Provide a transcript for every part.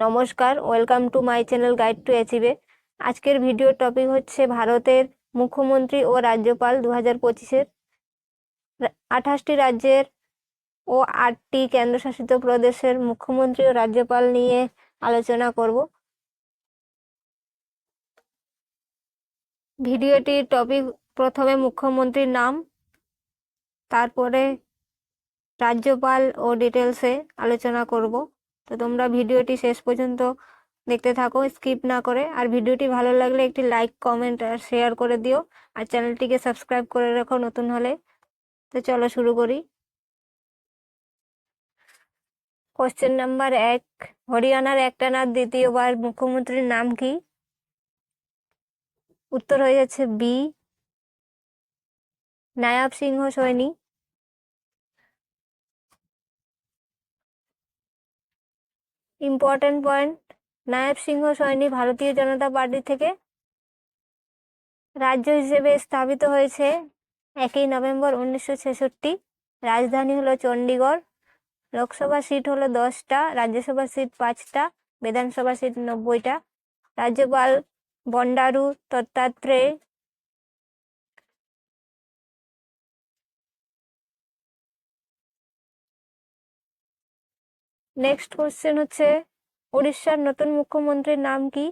নমস্কার welcome to my channel guide to achieve আজকের ভিডিওর টপিক হচ্ছে ভারতের মুখ্যমন্ত্রী ও রাজ্যপাল দু হাজার পঁচিশের। আঠাশটি রাজ্যের ও আটটি কেন্দ্রশাসিত প্রদেশের মুখ্যমন্ত্রী ও রাজ্যপাল নিয়ে আলোচনা করব। ভিডিওটির টপিক প্রথমে মুখ্যমন্ত্রীর নাম, তারপরে রাজ্যপাল ও ডিটেলসে আলোচনা করব। তো তোমরা ভিডিওটি শেষ পর্যন্ত দেখতে থাকো, স্কিপ না করে। আর ভিডিওটি ভালো লাগলে একটি লাইক, কমেন্ট আর শেয়ার করে দিও। আর চ্যানেলটিকে সাবস্ক্রাইব করে রাখো নতুন হলে। তো চলো শুরু করি। কোশ্চেন নাম্বার এক, হরিয়ানার একটানা দ্বিতীয়বার মুখ্যমন্ত্রীর নাম কি? উত্তর হয়ে যাচ্ছে B, Nayab Singh Saini. Important point Nayab Singh Saini ভারতীয় জনতা পার্টি থেকে রাজ্য হিসেবে স্থাপিত হয়েছে একই নভেম্বর উনিশশো ছেষট্টি। রাজধানী হলো চণ্ডীগড়। লোকসভা সিট হলো দশটা, রাজ্যসভা সিট পাঁচটা, বিধানসভা সিট নব্বইটা। রাজ্যপাল বন্ডারু দত্তাত্রেয় নেক্সট কোশ্চেন হচ্ছে উড়িষ্যার নতুন মুখ্যমন্ত্রীর নাম কি?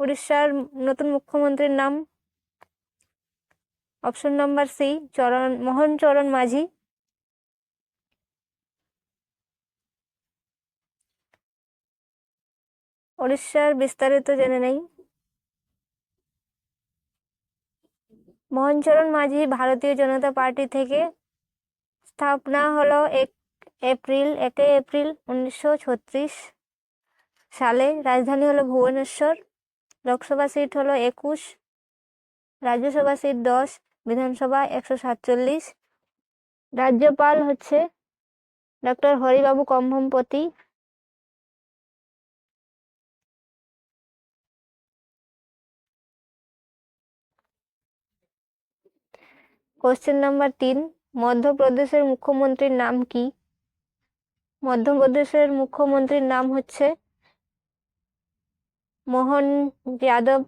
উড়িষ্যার নতুন মুখ্যমন্ত্রীর নাম? অপশন নাম্বার সি চরণ, মোহন চরণ মাঝি। উড়িষ্যার বিস্তারিত জেনে নেই। মোহনচরণ মাঝি ভারতীয় জনতা পার্টি থেকে স্থাপনা হলো এক এপ্রিল একই এপ্রিল উনিশশো ছত্রিশ সালে রাজধানী হলো ভুবনেশ্বর, লোকসভা সিট হলো একুশ, রাজ্যসভা সিট দশ, বিধানসভা একশো সাতচল্লিশ। রাজ্যপাল হচ্ছে doctor Haribabu Kambhampati. Question number তিন, মধ্যপ্রদেশের মুখ্যমন্ত্রীর নাম কি? মধ্যপ্রদেশের মুখ্যমন্ত্রীর নাম হচ্ছে মোহন যাদব।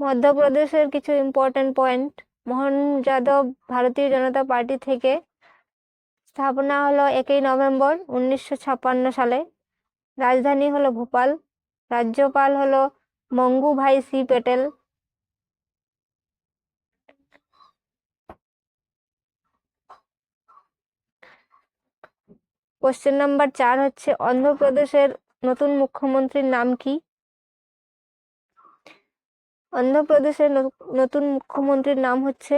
মধ্যপ্রদেশের কিছু ইম্পর্টেন্ট পয়েন্ট মোহন যাদব ভারতীয় জনতা পার্টি থেকে স্থাপনা হলো একই নভেম্বর উনিশশো ছাপ্পান্ন সালে। রাজধানী হলো ভোপাল, রাজ্যপাল হলো মঙ্গু ভাই, সি পেটেল কোশ্চেন নাম্বার চার হচ্ছে, অন্ধ্রপ্রদেশের নতুন মুখ্যমন্ত্রীর নাম কি? অন্ধ্রপ্রদেশের নতুন মুখ্যমন্ত্রীর নাম হচ্ছে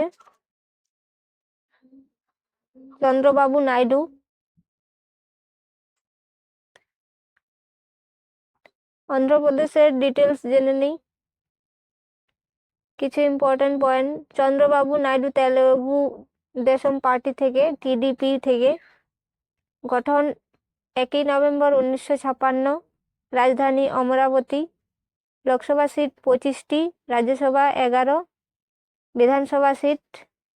চন্দ্রবাবু নাইডু। অন্ধ্রপ্রদেশের ডিটেলস জেনে নিই। কিছু important point Chandrababu Naidu Telugu Desam party থেকে টিডিপি থেকে, গঠন একই নভেম্বর উনিশশো ছাপান্ন, রাজধানী অমরাবতী, লোকসভা সিট পঁচিশটি, রাজ্যসভা এগারো, বিধানসভা সিট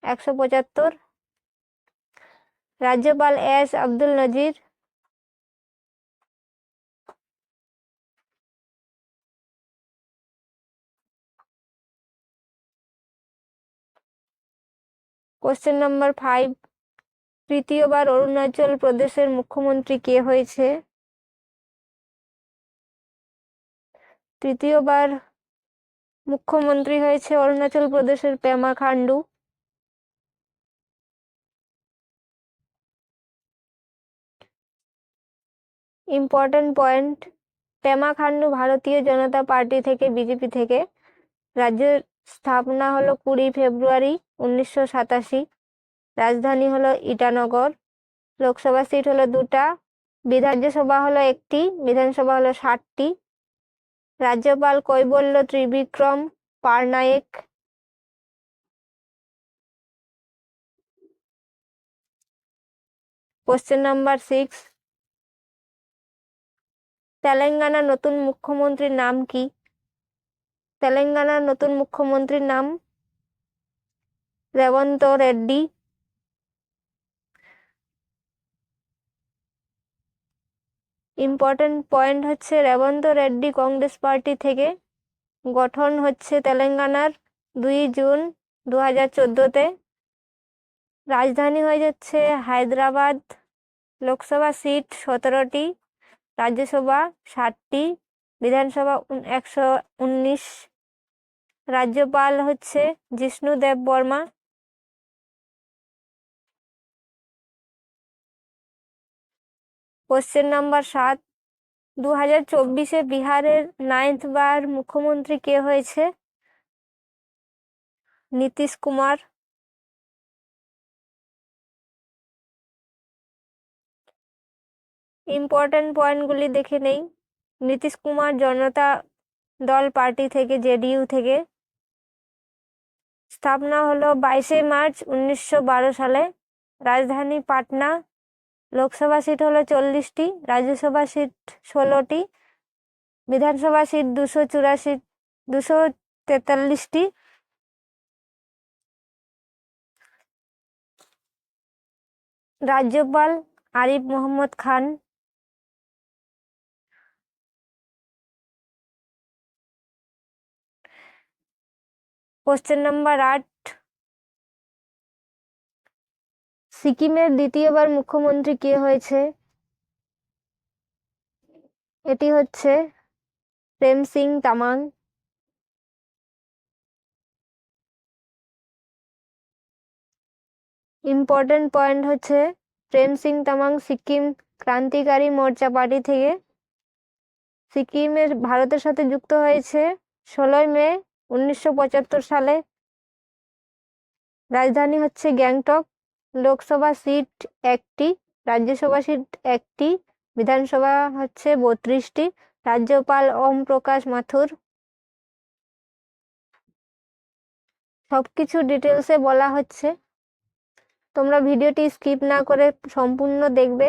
একশো পঁচাত্তর, রাজ্যপাল এস আব্দুল নজির কোশ্চেন নাম্বার ফাইভ তৃতীয়বার অরুণাচল প্রদেশের মুখ্যমন্ত্রী কে হয়েছে? তৃতীয়বার মুখ্যমন্ত্রী হয়েছে অরুণাচল প্রদেশের Pema Khandu important point Pema Khandu Bharatiya Janata party থেকে, বিজেপি থেকে, রাজ্যের স্থাপনা হলো কুড়ি ফেব্রুয়ারি উনিশশো সাতাশি। রাজধানী হলো ইটানগর। লোকসভা সিট হলো দুটা। বিধানসভা হলো একটি। বিধানসভা হলো ষাটটি। রাজ্যপাল Kaibalya Trivikram Parnaik. Question number six. Telangana নতুন মুখ্যমন্ত্রীর নাম কি? তেলেঙ্গানার নতুন মুখ্যমন্ত্রীর নাম? রেবন্ত রেড্ডি। ইম্পর্টেন্ট পয়েন্ট হচ্ছে রেবন্ত রেড্ডি কংগ্রেস পার্টি থেকে গঠন হচ্ছে তেলেঙ্গানার দুই জুন দু হাজার চোদ্দোতে। রাজধানী হয়ে যাচ্ছে হায়দ্রাবাদ। লোকসভা সিট সতেরোটি, রাজ্যসভা ষাটটি, বিধানসভা একশো উনিশ। রাজ্যপাল হচ্ছে জিষ্ণু দেব বর্মা। কোশ্চেন নাম্বার সাত। দু হাজার চব্বিশে বিহারের নাইন্থ বার মুখ্যমন্ত্রী কে হয়েছে? নীতিশ কুমার। ইম্পর্টেন্ট পয়েন্টগুলি দেখে নেই। নীতিশ কুমার জনতা দল পার্টি থেকে, জেডিইউ থেকে। স্থাপনা হলো বাইশে মার্চ উনিশশো বারো সালে। রাজধানী পাটনা, লোকসভা সিট হলো চল্লিশটি, রাজ্যসভা সিট ষোলোটি, বিধানসভা সিট দুশো চুরাশি, দুশো তেতাল্লিশটি। রাজ্যপাল আরিফ মোহাম্মদ খান কোশ্চেন নাম্বার আট সিকিমের দ্বিতীয়বার মুখ্যমন্ত্রী কে হয়েছে? এটি হচ্ছে প্রেম সিং তামাং। ইম্পর্টেন্ট পয়েন্ট হচ্ছে প্রেম সিং তামাং সিকিম ক্রান্তিকারী মোর্চা পার্টি থেকে। সিকিমের ভারতের সাথে যুক্ত হয়েছে ষোলোই মে উনিশশো পঁচাত্তর সালে রাজধানী হচ্ছে গ্যাংটক। লোকসভা সিট একটি, রাজ্যসভা সিট একটি, বিধানসভা হচ্ছে বত্রিশটি। রাজ্যপাল ওম প্রকাশ মাথুর। সবকিছু ডিটেলসে বলা হচ্ছে। তোমরা ভিডিওটি স্কিপ না করে সম্পূর্ণ দেখবে।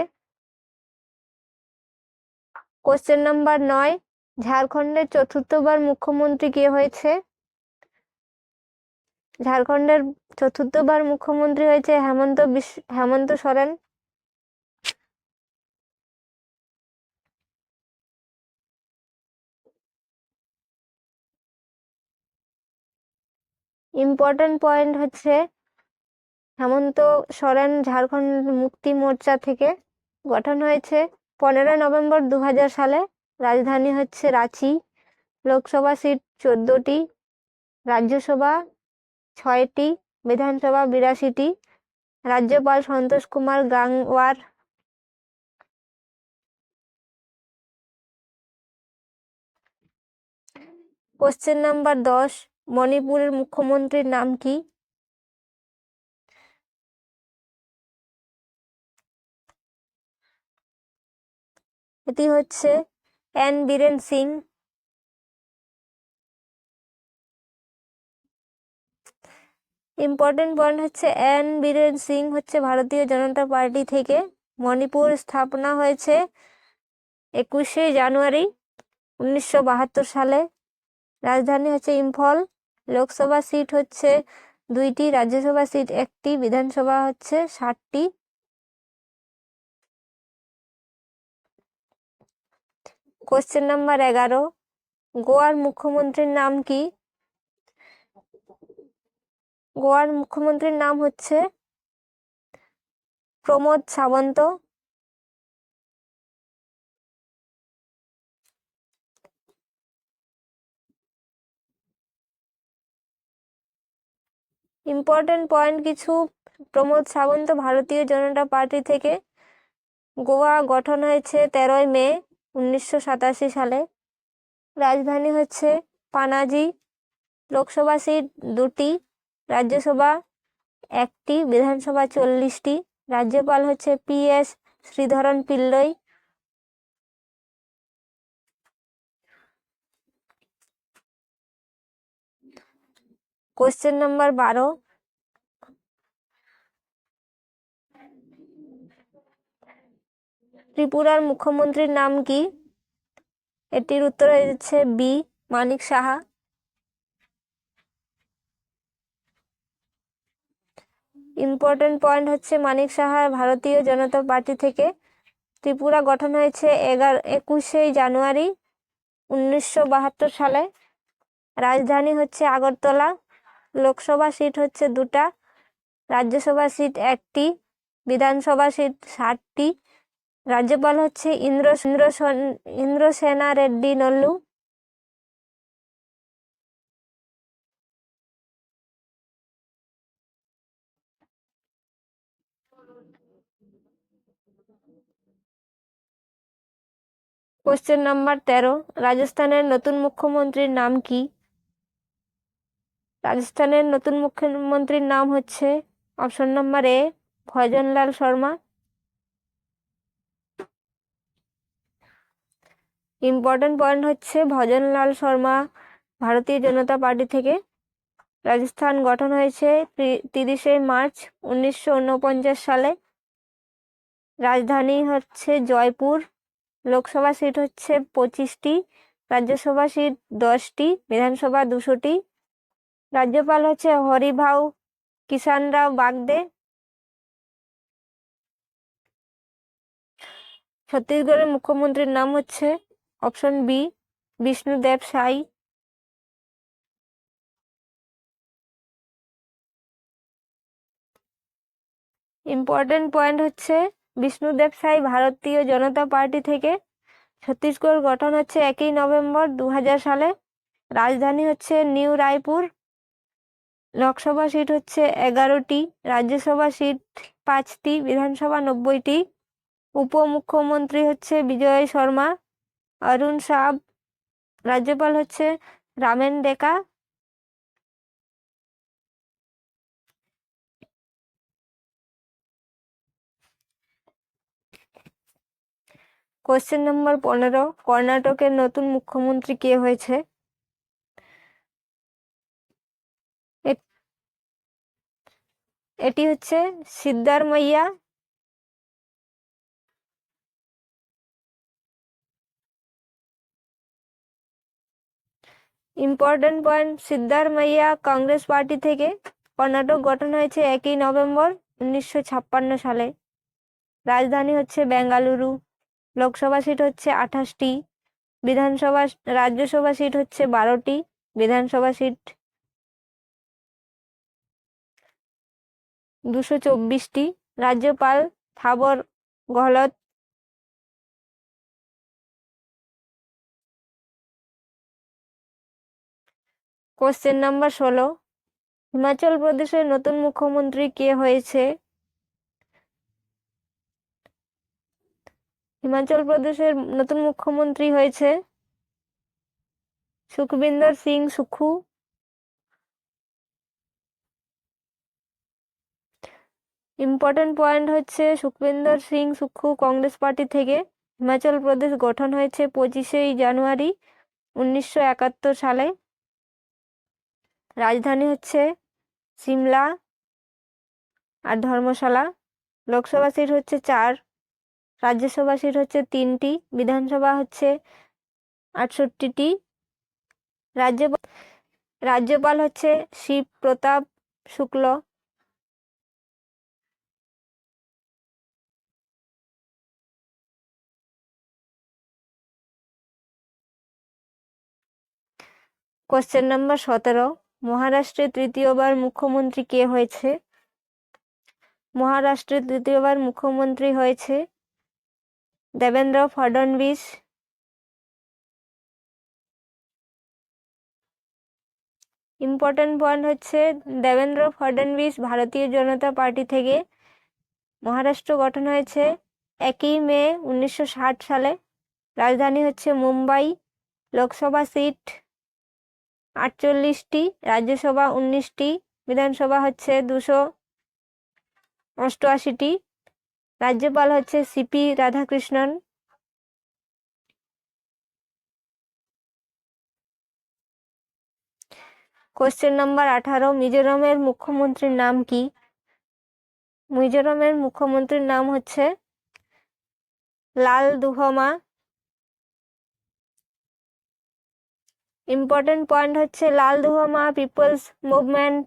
কোশ্চেন নাম্বার নয়, ঝাড়খণ্ডের চতুর্থবার মুখ্যমন্ত্রী কে হয়েছে? ঝাড়খণ্ডের চতুর্থবার মুখ্যমন্ত্রী হয়েছে হেমন্ত বিশ্ব হেমন্ত সোরেন। ইম্পর্টেন্ট পয়েন্ট হচ্ছে হেমন্ত সোরেন ঝাড়খণ্ড মুক্তি মোর্চা থেকে গঠন হয়েছে। পনেরো নভেম্বর দু হাজার সালে রাজধানী হচ্ছে রাঁচি। লোকসভা সিট চোদ্দটি, রাজ্যসভা ছয়টি বিধানসভা, বিরাশিটি। রাজ্যপাল সন্তোষ কুমার গাংওয়ার কোশ্চেন নাম্বার দশ, মণিপুরের মুখ্যমন্ত্রীর নাম কি? এটি হচ্ছে N. Biren Singh. Important point হচ্ছে এন বীরেন সিং হচ্ছে ভারতীয় জনতা পার্টি থেকে মণিপুর স্থাপনা হয়েছে একুশে জানুয়ারি উনিশশো বাহাত্তর সালে। রাজধানী হচ্ছে ইম্ফল, লোকসভা সিট হচ্ছে দুইটি, রাজ্যসভা সিট একটি, বিধানসভা হচ্ছে ষাটটি। কোশ্চেন নাম্বার এগারো, গোয়ার মুখ্যমন্ত্রীর নাম কি? গোয়ার মুখ্যমন্ত্রীর নাম হচ্ছে প্রমোদ সাবন্ত। ইম্পর্টেন্ট পয়েন্ট কিছু, প্রমোদ সাবন্ত ভারতীয় জনতা পার্টি থেকে গোয়া গঠন হয়েছে তেরোই মে উনিশশো সাতাশি সালে। রাজধানী হচ্ছে পানাজি। লোকসভা সিট দুটি। রাজ্যসভা একটি, বিধানসভা চল্লিশটি, রাজ্যপাল হচ্ছে P S Sreedharan Pillai. Question number বারো। ত্রিপুরার মুখ্যমন্ত্রীর নাম কি? এটির উত্তর হচ্ছে B, Manik Saha. Important point হচ্ছে মানিক সাহা, ভারতীয় জনতা পার্টি থেকে ত্রিপুরা গঠন হয়েছে এগারো একুশে জানুয়ারি উনিশশো বাহাত্তর সালে। রাজধানী হচ্ছে আগরতলা, লোকসভা সিট হচ্ছে দুটা, রাজ্যসভা সিট একটি, বিধানসভা সিট ষাটটি রাজ্যপাল হচ্ছে ইন্দ্র ইন্দ্র ইন্দ্রসেনা রেড্ডি নল্লু। কোশ্চেন নাম্বার তেরো. রাজস্থানের নতুন মুখ্যমন্ত্রীর নাম কি? রাজস্থানের নতুন মুখ্যমন্ত্রীর নাম হচ্ছে option number A Bhajanlal Sharma. Important point হচ্ছে ভজনলাল শর্মা ভারতীয় জনতা পার্টি থেকে রাজস্থান গঠন হয়েছে তিরিশে মার্চ উনিশশো উনপঞ্চাশ সালে। রাজধানী হচ্ছে জয়পুর। লোকসভা সিট হচ্ছে পঁচিশটি, রাজ্যসভা সিট দশটি, বিধানসভা দুশোটি। রাজ্যপাল হচ্ছে হরিভাউ কিষান রাও বাগদে। ছত্তিশগড়ের মুখ্যমন্ত্রীর নাম হচ্ছে অপশন বি, বিষ্ণুদেব সাই। ইম্পর্টেন্ট পয়েন্ট হচ্ছে বিষ্ণুদেব সাই ভারতীয় জনতা পার্টি থেকে ছত্তিশগড় গঠন হচ্ছে একই নভেম্বর দু হাজার সালে। রাজধানী হচ্ছে নিউ রায়পুর। লোকসভা সিট হচ্ছে এগারোটি, রাজ্যসভা সিট পাঁচটি, বিধানসভা নব্বইটি। উপমুখ্যমন্ত্রী হচ্ছে বিজয় শর্মা, অরুণ সাব, রাজ্যপাল হচ্ছে রামেন ডেকা কোশ্চেন নম্বর পনেরো, কর্ণাটকের নতুন মুখ্যমন্ত্রী কে হয়েছে? এটি হচ্ছে Siddaramaiah important point Siddaramaiah Congress party থেকে কর্ণাটক গঠন হয়েছে একই নভেম্বর উনিশশো ছাপ্পান্ন সালে। রাজধানী হচ্ছে বেঙ্গালুরু। লোকসভা সিট হচ্ছে আঠাশটি, বিধানসভা রাজ্যসভা সিট হচ্ছে বারোটি, বিধানসভা সিট দুশো চব্বিশটি, রাজ্যপাল থাবর গহলত কোশ্চেন নাম্বার ষোলো, হিমাচল প্রদেশের নতুন মুখ্যমন্ত্রী কে হয়েছে? হিমাচল প্রদেশের নতুন মুখ্যমন্ত্রী হয়েছে সুখবিন্দর সিং সুখু। ইম্পর্টেন্ট পয়েন্ট হচ্ছে সুখবিন্দর সিং সুখু কংগ্রেস পার্টি থেকে হিমাচল প্রদেশ গঠন হয়েছে পঁচিশে জানুয়ারি উনিশশো একাত্তর সালে। রাজধানী হচ্ছে সিমলা আর ধর্মশালা। লোকসভা সিট হচ্ছে চার। রাজ্যসভা সিট হচ্ছে তিনটি, বিধানসভা হচ্ছে আটষট্টিটি, রাজ্য, রাজ্যপাল হচ্ছে শিব প্রতাপ শুক্ল। কোশ্চেন নাম্বার সতেরো মহারাষ্ট্রের তৃতীয়বার মুখ্যমন্ত্রী কে হয়েছে? মহারাষ্ট্রের তৃতীয়বার মুখ্যমন্ত্রী হয়েছে দেবেন্দ্র ফডনবিস ইম্পর্টেন্ট পয়েন্ট হচ্ছে দেবেন্দ্র ফডনবিস ভারতীয় জনতা পার্টি থেকে মহারাষ্ট্র গঠন হয়েছে একই মে উনিশশো ষাট সালে। রাজধানী হচ্ছে মুম্বাই, লোকসভা সিট আটচল্লিশটি, রাজ্যসভা উনিশটি, বিধানসভা হচ্ছে দুশো অষ্টআশিটি। রাজ্যপাল হচ্ছে সিপি রাধাকৃষ্ণন। কোশ্চেন নাম্বার আঠারো, মিজোরামের মুখ্যমন্ত্রীর নাম কি? মিজোরামের মুখ্যমন্ত্রীর নাম হচ্ছে লাল দুহমা ইম্পর্টেন্ট পয়েন্ট হচ্ছে লাল দুহমা পিপলস মুভমেন্ট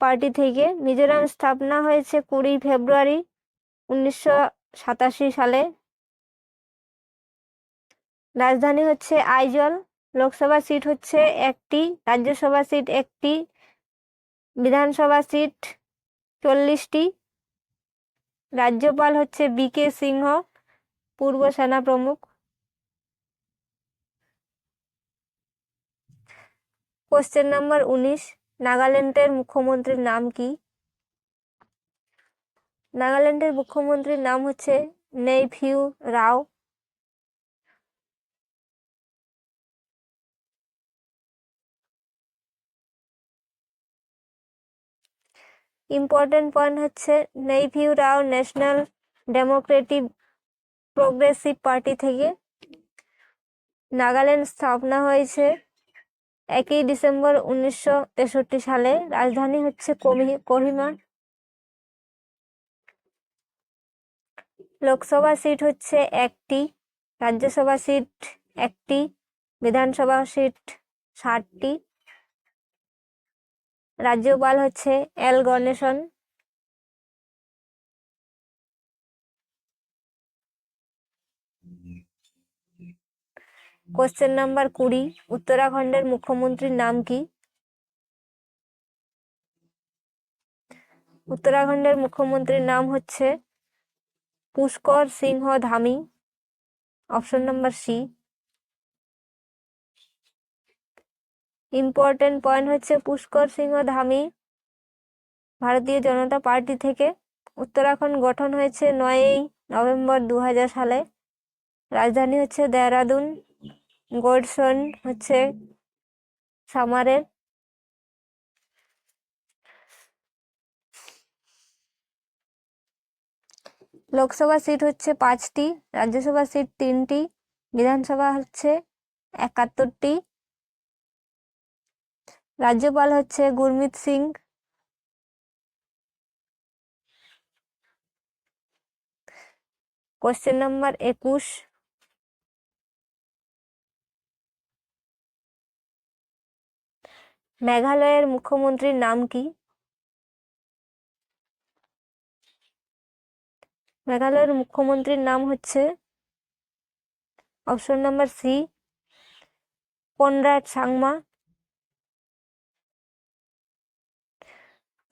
পার্টি থেকে। মিজোরাম স্থাপনা হয়েছে কুড়ি ফেব্রুয়ারি। উনিশশো সাতাশি সালে রাজধানী হচ্ছে আইজল। লোকসভা সিট হচ্ছে একটি, রাজ্যসভা সিট একটি, বিধানসভা সিট চল্লিশটি। রাজ্যপাল হচ্ছে বি কে সিংহ, পূর্ব সেনা প্রমুখ। কোশ্চেন নাম্বার উনিশ, নাগাল্যান্ডের মুখ্যমন্ত্রীর নাম কি? নাগাল্যান্ডের মুখ্যমন্ত্রীর নাম হচ্ছে নেইফিউ রাও। ইম্পর্টেন্ট পয়েন্ট হচ্ছে Neiphiu Rao national democratic progressive party থেকে। নাগাল্যান্ড স্থাপনা হয়েছে একই ডিসেম্বর উনিশশো তেষট্টি সালে। রাজধানী হচ্ছে কোহি- কোহিমা লোকসভা সিট হচ্ছে একটি, রাজ্যসভা সিট একটি, বিধানসভা সিট ষাটটি। রাজ্যপাল হচ্ছে এল গণেশন। কোশ্চেন নাম্বার কুড়ি, উত্তরাখণ্ডের মুখ্যমন্ত্রীর নাম কি? উত্তরাখণ্ডের মুখ্যমন্ত্রীর নাম হচ্ছে Pushkar Singh Dhami. Option number C important point হচ্ছে পুষ্কর সিংহ ধামি। ভারতীয় জনতা পার্টি থেকে উত্তরাখণ্ড গঠন হয়েছে নয়ই নভেম্বর দু হাজার সালে। রাজধানী হচ্ছে দেহরাদুন। গোডসন হচ্ছে সামারের লোকসভা সিট হচ্ছে পাঁচটি, রাজ্যসভা সিট তিনটি, বিধানসভা হচ্ছে একাত্তরটি। রাজ্যপাল হচ্ছে গুরমিত সিং। কোশ্চেন নাম্বার একুশ। মেঘালয়ের মুখ্যমন্ত্রীর নাম কি? মেঘালয়ের মুখ্যমন্ত্রীর নাম হচ্ছে option number C Conrad Sangma.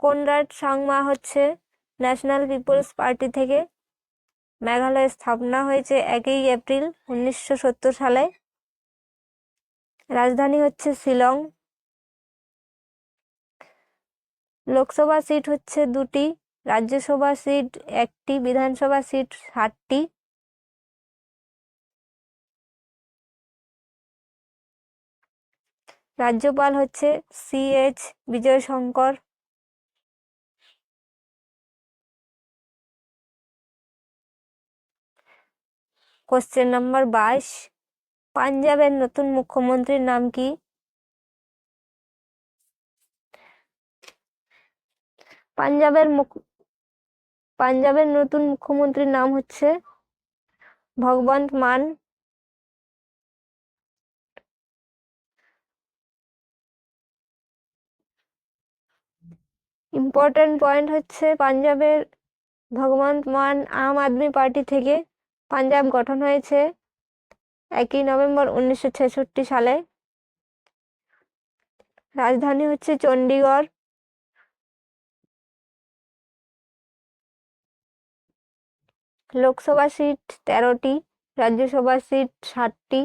Conrad Sangma হচ্ছে ন্যাশনাল পিপলস পার্টি থেকে। মেঘালয় স্থাপনা হয়েছে একই এপ্রিল উনিশশো সত্তর সালে। রাজধানী হচ্ছে শিলং। লোকসভা সিট হচ্ছে দুটি। রাজ্যসভা সিট একটি, বিধানসভা সিট ষাটটি। রাজ্যপাল হচ্ছে C H Vijay Shankar question number বাইশ, পাঞ্জাবের নতুন মুখ্যমন্ত্রীর নাম কি? পাঞ্জাবের মুখ পাঞ্জাবের নতুন মুখ্যমন্ত্রীর নাম হচ্ছে ভগবন্ত মান। ইম্পর্টেন্ট পয়েন্ট হচ্ছে পাঞ্জাবের ভগবন্ত মান আম আদমি পার্টি থেকে পাঞ্জাব গঠন হয়েছে একই নভেম্বর উনিশশো ছেষট্টি সালে। রাজধানী হচ্ছে চণ্ডীগড়। লোকসভা সিট তেরোটি, রাজ্যসভা সিট ষাটটি,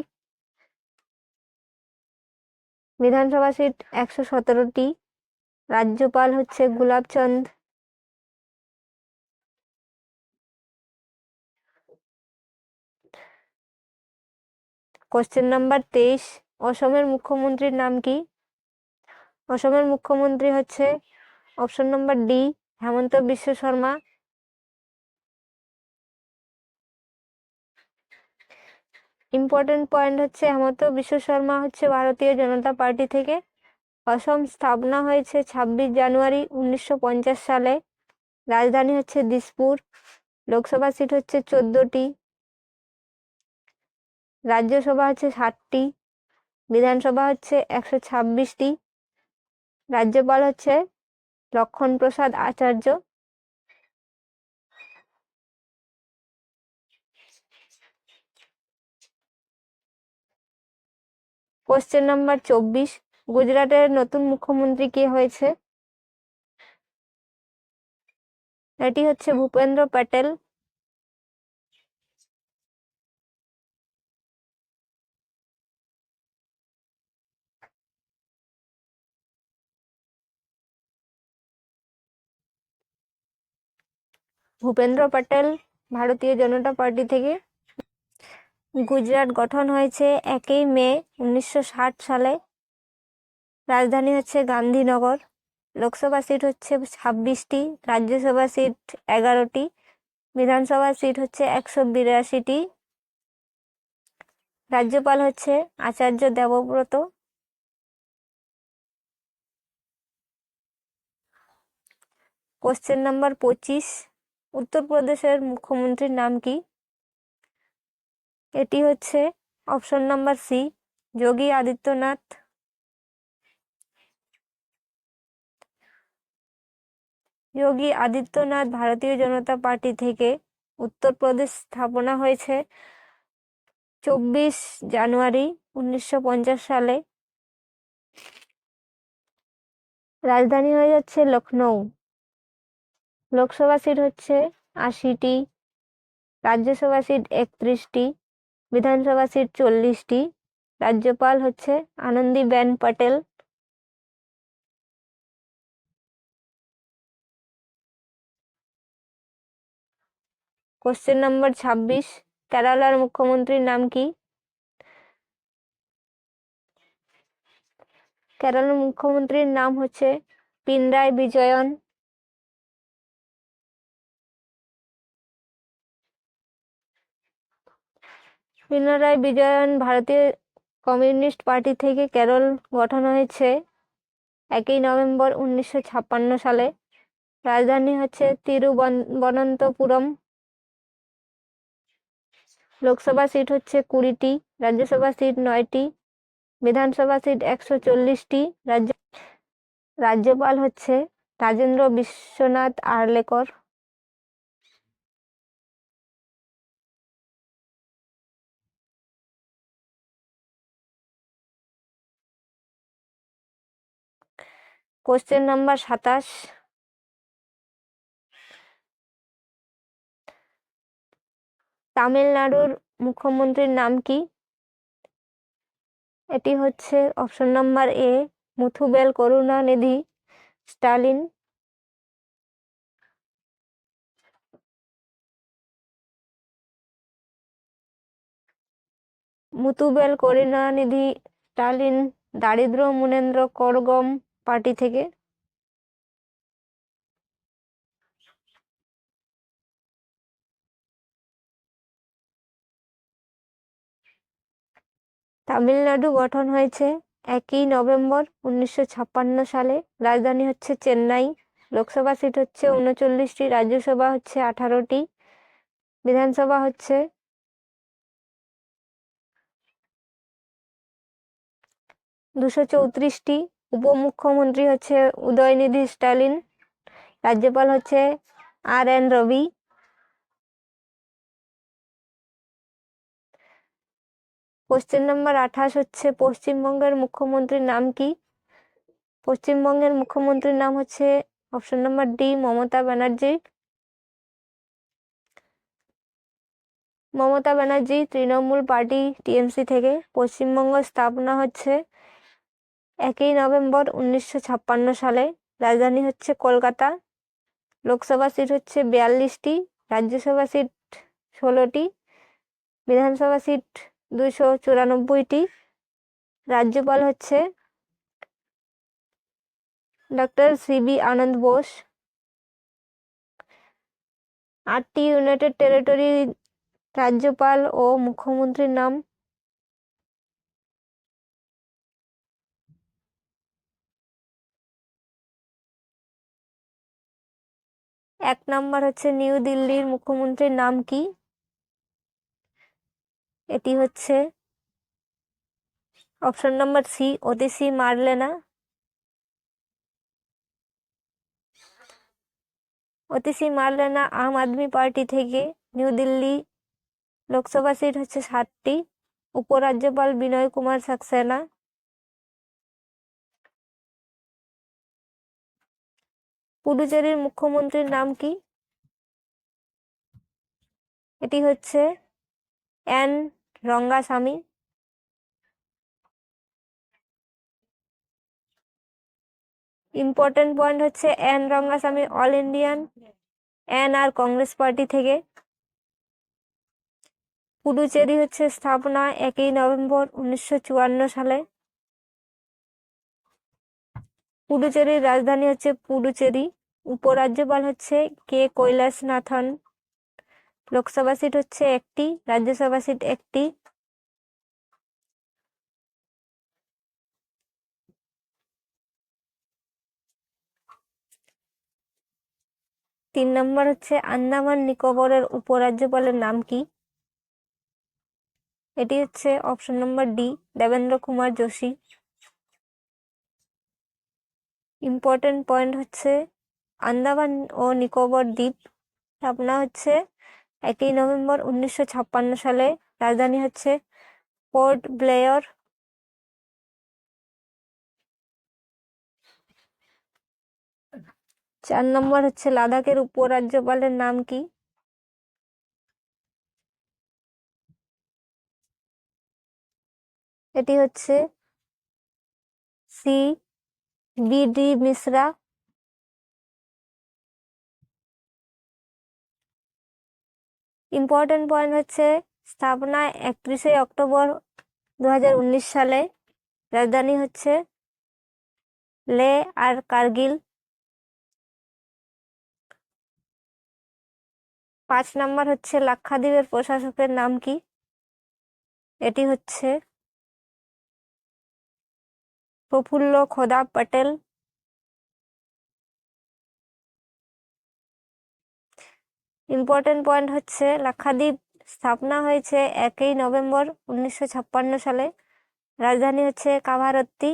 বিধানসভা সিট একশো সতেরোটি, রাজ্যপাল হচ্ছে গুলাবচন্দ। কোশ্চেন নাম্বার তেইশ, অসমের মুখ্যমন্ত্রীর নাম কি? অসমের মুখ্যমন্ত্রী হচ্ছে অপশন নাম্বার ডি হেমন্ত বিশ্ব শর্মা। ইম্পর্টেন্ট পয়েন্ট হচ্ছে হেমন্ত বিশ্ব শর্মা হচ্ছে ভারতীয় জনতা পার্টি থেকে অসম স্থাপনা হয়েছে ছাব্বিশ জানুয়ারি উনিশশো পঞ্চাশ সালে। রাজধানী হচ্ছে দিসপুর, লোকসভা সিট হচ্ছে চোদ্দটি, রাজ্যসভা হচ্ছে ষাটটি, বিধানসভা হচ্ছে একশো ছাব্বিশটি, রাজ্যপাল হচ্ছে লক্ষণ প্রসাদ আচার্য। কোশ্চেন নাম্বার চব্বিশ, গুজরাটের নতুন মুখ্যমন্ত্রী কে হয়েছে? এটি হচ্ছে ভূপেন্দ্র প্যাটেল। ভূপেন্দ্র প্যাটেল, ভারতীয় জনতা পার্টি থেকে। গুজরাট গঠন হয়েছে একই মে উনিশশো ষাট সালে। রাজধানী হচ্ছে গান্ধীনগর। লোকসভা সিট হচ্ছে ছাব্বিশটি, রাজ্যসভা সিট এগারোটি, বিধানসভা সিট হচ্ছে একশো বিরাশিটি। রাজ্যপাল হচ্ছে আচার্য দেবব্রত। কোশ্চেন নাম্বার পঁচিশ, উত্তরপ্রদেশের মুখ্যমন্ত্রীর নাম কি? এটি হচ্ছে option number C Yogi Adityanath. Yogi Adityanath Bharatiya Janata party থেকে উত্তরপ্রদেশ স্থাপনা হয়েছে চব্বিশ জানুয়ারি উনিশশো পঞ্চাশ সালে। রাজধানী হয়ে যাচ্ছে লখনৌ লোকসভা সিট হচ্ছে আশিটি, রাজ্যসভা সিট একত্রিশটি। বিধানসভা সিট চল্লিশটি। রাজ্যপাল হচ্ছে আনন্দীবেন পটেল। কোশ্চেন নম্বর ছাব্বিশ, কেরালার মুখ্যমন্ত্রীর নাম কি? কেরালার মুখ্যমন্ত্রীর নাম হচ্ছে পিনরায় বিজয়ন। পিনারায় বিজয়ন ভারতীয় কমিউনিস্ট পার্টি থেকে কেরল গঠন হয়েছে একই নভেম্বর উনিশশো ছাপ্পান্ন সালে। রাজধানী হচ্ছে তিরুবনন্তপুরম। লোকসভা সিট হচ্ছে কুড়িটি, রাজ্যসভা সিট নয়টি, বিধানসভা সিট একশো চল্লিশটি, রাজ্য রাজ্যপাল হচ্ছে রাজেন্দ্র বিশ্বনাথ আর্লেকর কোশ্চেন নাম্বার সাতাশ. তামিলনাড়ুর মুখ্যমন্ত্রীর নাম কি? এটি হচ্ছে option number A Muthuvel Karunanidhi Stalin. Muthuvel Karunanidhi Stalin. Dravida Munnetra Kazhagam party থেকে? তামিলনাড়ু গঠন হয়েছে একই নভেম্বর উনিশশো ছাপ্পান্ন সালে। রাজধানী হচ্ছে চেন্নাই, লোকসভা সিট হচ্ছে উনচল্লিশটি, রাজ্যসভা হচ্ছে আঠারোটি, বিধানসভা হচ্ছে দুশো চৌত্রিশটি। উপমুখ্যমন্ত্রী হচ্ছে উদয়নিধি স্টালিন রাজ্যপাল হচ্ছে R N Ravi. Question number আঠাশ হচ্ছে পশ্চিমবঙ্গের মুখ্যমন্ত্রীর নাম কি? পশ্চিমবঙ্গের মুখ্যমন্ত্রীর নাম হচ্ছে option number D, Mamata Banerjee. Mamata Banerjee Trinamool party TMC থেকে। পশ্চিমবঙ্গ স্থাপনা হচ্ছে একই নভেম্বর উনিশশো ছাপ্পান্ন সালে রাজধানী হচ্ছে কলকাতা। লোকসভা সিট হচ্ছে বিয়াল্লিশটি, রাজ্যসভা সিট ষোলোটি, বিধানসভা সিট দুশো চুরানব্বইটি, রাজ্যপাল হচ্ছে ডক্টর সিবি আনন্দ বোস। আটটি ইউনাইটেড টেরিটরি রাজ্যপাল ও মুখ্যমন্ত্রীর নাম এক নম্বর হচ্ছে নিউ দিল্লির মুখ্যমন্ত্রীর নাম কি? এটি হচ্ছে option number C Atishi Marlena. Atishi Marlena Aam Aadmi party থেকে নিউ দিল্লি লোকসভা সিট হচ্ছে সাতটি। উপরাজ্যপাল বিনয় কুমার সাক্সেনা। পুডুচেরির মুখ্যমন্ত্রীর নাম কি? এটি হচ্ছে এন রঙ্গাস্বামী। ইম্পর্টেন্ট পয়েন্ট হচ্ছে N Rangaswamy all Indian, N R Congress party থেকে। পুডুচেরি হচ্ছে স্থাপনা একই নভেম্বর উনিশশো চুয়ান্ন সালে। পুডুচেরির রাজধানী হচ্ছে পুডুচেরি। উপরাজ্যপাল হচ্ছে কে কৈলাসনাথন। লোকসভা সিট হচ্ছে একটি, রাজ্যসভা সিট একটি। তিন নম্বর হচ্ছে আন্দামান নিকোবরের উপরাজ্যপালের নাম কি? এটি হচ্ছে option number D, Devendra Kumar Joshi. Important point হচ্ছে আন্দামান ও নিকোবর দ্বীপ স্থাপনা হচ্ছে একই নভেম্বর উনিশশো ছাপ্পান্ন সালে। রাজধানী হচ্ছে পোর্ট ব্লেয়র। চার নম্বর হচ্ছে লাদাখের উপরাজ্যপালের নাম কি? এটি হচ্ছে C B D Mishra. Important point হচ্ছে স্থাপনা একত্রিশে অক্টোবর দু হাজার উনিশ সালে। রাজধানী হচ্ছে লে আর কার্গিল। পাঁচ নাম্বার হচ্ছে লাক্ষাদ্বীপের প্রশাসকের নাম কি? এটি হচ্ছে প্রফুল্ল খোদা প্যাটেল। ইম্পর্টেন্ট পয়েন্ট হচ্ছে, লাক্ষাদ্বীপ স্থাপনা হয়েছে একই নভেম্বর উনিশশো ছাপ্পান্ন সালে। রাজধানী হচ্ছে কাভারত্তি।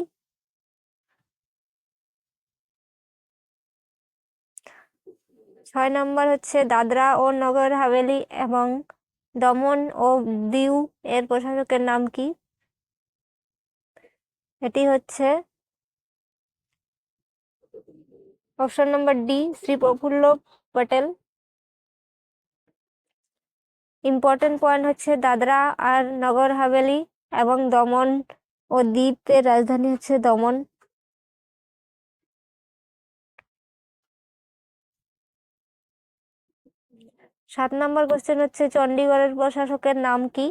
ছয় নম্বর হচ্ছে দাদরা ও নগর হাভেলি এবং দমন ও দিউ এর প্রশাসকের নাম কি? এটি হচ্ছে option number D Shri Praful Patel important point হচ্ছে দাদরা আর নগর হাভেলি এবং দমন ও দ্বীপের রাজধানী হচ্ছে দমন। সাত নম্বর কোশ্চেন হচ্ছে চণ্ডীগড়ের প্রশাসকের নাম কি?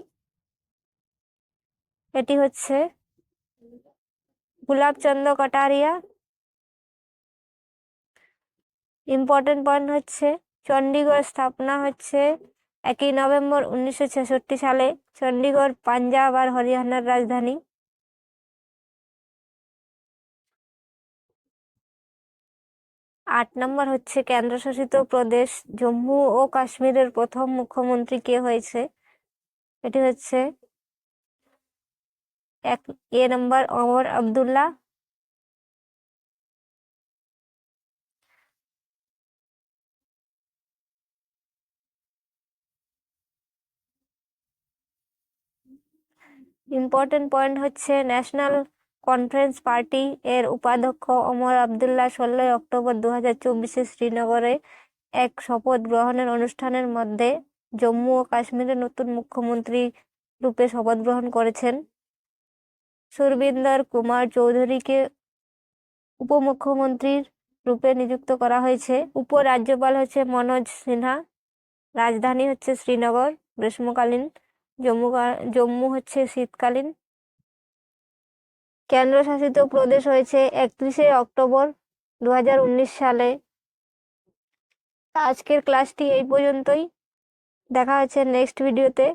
এটি হচ্ছে গুলাবচন্দ্র কটারিয়া। ইম্পর্টেন্ট পয়েন্ট হচ্ছে চণ্ডীগড় স্থাপনা হচ্ছে একই নভেম্বর উনিশশো ছেষট্টি সালে চণ্ডীগড় পাঞ্জাব আর হরিয়ানার রাজধানী। আট নম্বর হচ্ছে কেন্দ্রশাসিত প্রদেশ, জম্মু ও কাশ্মীরের প্রথম মুখ্যমন্ত্রী কে হয়েছে? এটি হচ্ছে এক, A number Omar Abdullah important point হচ্ছে ন্যাশনাল কনফারেন্স পার্টি এর উপাধ্যক্ষ ওমর আবদুল্লাহ ষোলোই অক্টোবর দু হাজার চব্বিশে শ্রীনগরে এক শপথ গ্রহণের অনুষ্ঠানের মধ্যে জম্মু ও কাশ্মীরের নতুন মুখ্যমন্ত্রী রূপে শপথ গ্রহণ করেছেন। সুরবিন্দর কুমার চৌধুরীকে উপমুখ্যমন্ত্রীর রূপে নিযুক্ত করা হয়েছে। উপরাজ্যপাল হচ্ছে মনোজ সিনহা, রাজধানী হচ্ছে শ্রীনগর, গ্রীষ্মকালীন জম্মু জম্মু হচ্ছে শীতকালীন। কেন্দ্রশাসিত প্রদেশ হয়েছে একত্রিশে অক্টোবর দু হাজার উনিশ সালে। আজকের ক্লাসটি এই পর্যন্তই। দেখা হচ্ছে নেক্সট ভিডিওতে